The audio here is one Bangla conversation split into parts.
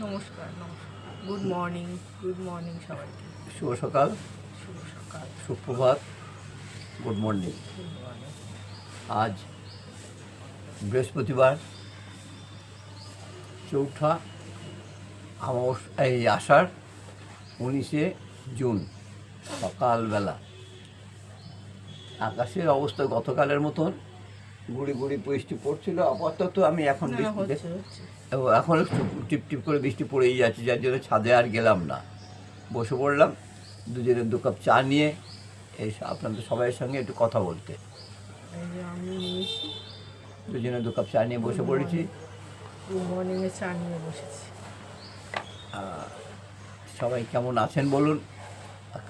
নমস্কার নমস্কার। গুড মর্নিং গুড মর্নিং সবাইকে। শুভ সকাল। শুভ সকাল। সুপ্রভাত। গুড মর্নিং আজ বৃহস্পতিবার চৌঠা আমাবস এই আষাঢ় উনিশে জুন সকালবেলা। আকাশের অবস্থা গতকালের মতন। গুড়ি গুড়ি বৃষ্টি পড়ছিল আপাতত আমি এখন এবং এখন টিপ টিপ করে বৃষ্টি পড়েই যাচ্ছে যার জন্য ছাদে আর গেলাম না। বসে পড়লাম দুজনে দু কাপ চা নিয়ে এই আপনাদের সবাইয়ের সঙ্গে একটু কথা বলতে। আমি দুজনে দু কাপ চা নিয়ে বসে পড়েছি। মর্নিংয়ে চা নিয়ে বসেছি। সবাই কেমন আছেন বলুন?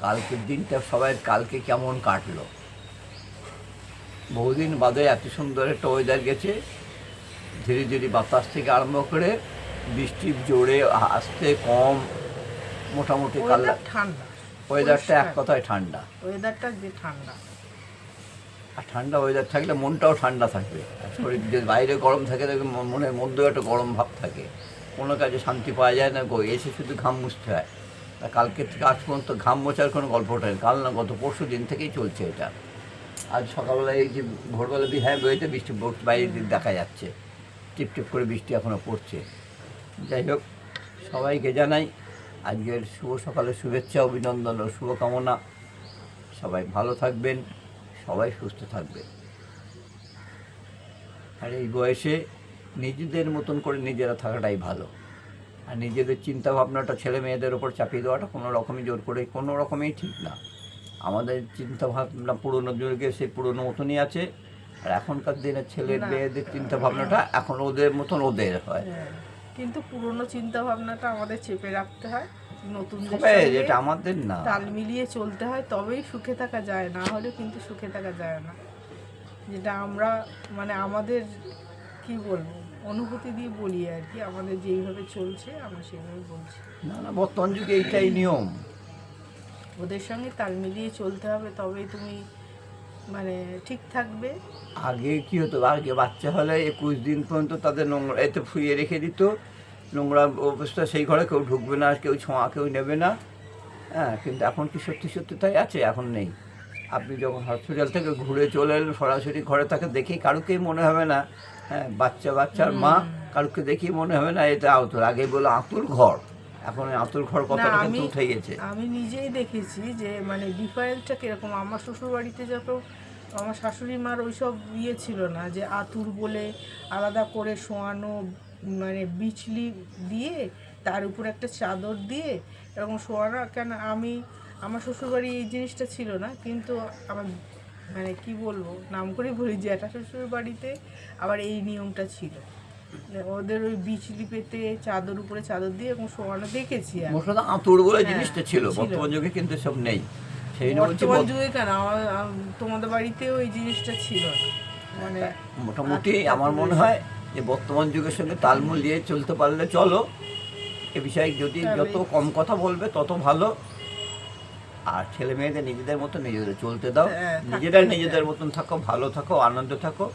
কালকের দিনটা সবাই কালকে কেমন কাটলো? বহুদিন বাদে এত সুন্দর একটা ওয়েদার গেছে। ধীরে ধীরে বাতাস থেকে আরম্ভ করে বৃষ্টি জোরে আসতে কম মোটামুটি কাল ঠান্ডা। ওয়েদারটা এক কথায় ঠান্ডা। ওয়েদারটা যে ঠান্ডা। আর ঠান্ডা ওয়েদার থাকলে মনটাও ঠান্ডা থাকবে। শরীর যদি বাইরে গরম থাকে মনের মধ্যেও একটা গরম ভাব থাকে। কোনো কাজে শান্তি পাওয়া যায় না গো এসে শুধু ঘাম মুছতে হয়। তা কালকের থেকে আজ পর্যন্ত ঘাম মোছার কোনো গল্পটা নেই। কাল না গত পরশু দিন থেকেই চলছে এটা। আজ সকালবেলায় এই যে ভোরবেলা হ্যাঁ বেরোতে বৃষ্টি বাইরে দেখা যাচ্ছে। টিপ টিপ করে বৃষ্টি এখনও পড়ছে। যাই হোক, সবাইকে জানাই আজকের শুভ সকালের শুভেচ্ছা, অভিনন্দন ও শুভকামনা। সবাই ভালো থাকবেন, সবাই সুস্থ থাকবেন। আর এই বয়সে নিজেদের মতন করে নিজেরা থাকাটাই ভালো। আর নিজেদের চিন্তা ভাবনাটা ছেলে মেয়েদের ওপর চাপিয়ে দেওয়াটা কোনো রকমই জোর করে, কোনো রকমই ঠিক না। আমাদের চিন্তা ভাবনা পুরোনো যুগে সেই পুরোনো মতনই আছে। আর এখনকার দিনের ছেলে মেয়েদের চিন্তা ভাবনাটা এখন ওদের মতন ওদের হয়। হ্যাঁ। কিন্তু পুরনো চিন্তা ভাবনাটা আমাদের চেপে রাখতে হয়। নতুন যেটা আমাদের না। তাল মিলিয়ে চলতে হয় তবেই সুখে থাকা যায়। না হলে কিন্তু সুখে থাকা যায় না। যেটা আমরা মানে আমাদের কি বলব অনুভূতি দিয়ে বলি আর কি। আমাদের যেইভাবে চলছে আমরা সেইভাবে বলছি। না না বর্তমান যুগে এইটাই নিয়ম। ওদের সঙ্গে তাল মিলিয়ে চলতে হবে তবেই তুমি মানে ঠিক থাকবে। আগে কি হতো? আগে বাচ্চা হলে একুশ দিন পর্যন্ত তাদের নোংরা এতে ফুইয়ে রেখে দিত। নোংরা অবস্থা সেই ঘরে কেউ ঢুকবে না কেউ ছোঁয়া কেউ নেবে না। হ্যাঁ কিন্তু এখন কি সত্যি সত্যি তাই আছে? এখন নেই। আপনি যখন হসপিটাল থেকে ঘুরে চলে এলেন সরাসরি ঘরে তাকে দেখেই কারুকেই মনে হবে না। হ্যাঁ বাচ্চা বাচ্চার মা কারুকে দেখেই মনে হবে না এটা আতুর। আগে বলে আতুর ঘর। এখন আতুর ঘর কিন্তু আমি- উঠে গেছে আমি নিজেই দেখেছি যে মানে ডিফারেন্সটা কীরকম? আমার শ্বশুর বাড়িতে যত আমার শাশুড়ি মার ওইসব ইয়ে ছিল না যে আতুর বলে আলাদা করে শোয়ানো মানে বিচলি দিয়ে তার উপর একটা চাদর দিয়ে এরকম শোয়ানো কেন আমি আমার শ্বশুরবাড়ি এই জিনিসটা ছিল না কিন্তু আমার মানে কি বলব নাম করে বলি জ্যাঠা শ্বশুর বাড়িতে আবার এই নিয়মটা ছিল। ওদের ওই বিচলি পেতে চাদর উপরে চাদর দিয়ে এরকম শোয়ানো দেখেছি মশলা আতুর বলে হ্যাঁ, জিনিসটা ছিল। বর্তমান যুগে কিন্তু সব নেই। সেই বর্তমান যুগে কেন? তোমাদের বাড়িতেও এই জিনিসটা ছিল মানে মোটামুটি আমার মনে হয় যে বর্তমান যুগের সঙ্গে তাল মিলিয়ে চলতে পারলে চলো। এ বিষয়ে যদি যত কম কথা বলবে তত ভালো। আর ছেলে মেয়েদের নিজেদের মতো নিজেদের চলতে দাও। হ্যাঁ, নিজেরা নিজেদের মতন থাকো ভালো থাকো আনন্দ থাকো।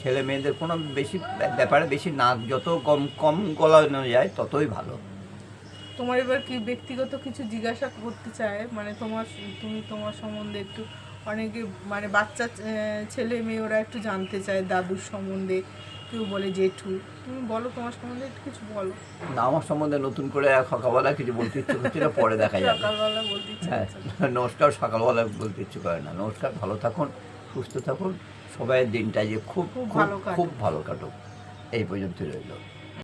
ছেলে মেয়েদের কোনো বেশি ব্যাপারে বেশি নাক যত কম কম গলানো যায় ততই ভালো। তোমার এবার কি ব্যক্তিগত কিছু জিজ্ঞাসা করতে চায়? মানে তোমার তুমি তোমার সম্বন্ধে একটু অনেকে মানে বাচ্চা ছেলে মেয়ে ওরা একটু জানতে চায় দাদুর সম্বন্ধে কেউ বলে জেঠু। তুমি বলো তোমার সম্বন্ধে একটু কিছু বলো। না আমার সম্বন্ধে নতুন করে সকালবেলা কিছু বলতে ইচ্ছে করছে না পরে দেখা যাবে। সকালবেলা বলতে ইচ্ছে হ্যাঁ নমস্কার সকালবেলা বলতে ইচ্ছে করে না। নমস্কার ভালো থাকুন সুস্থ থাকুন। সবাই দিনটা যে খুব খুব ভালো কাটুক। এই পর্যন্ত রইল।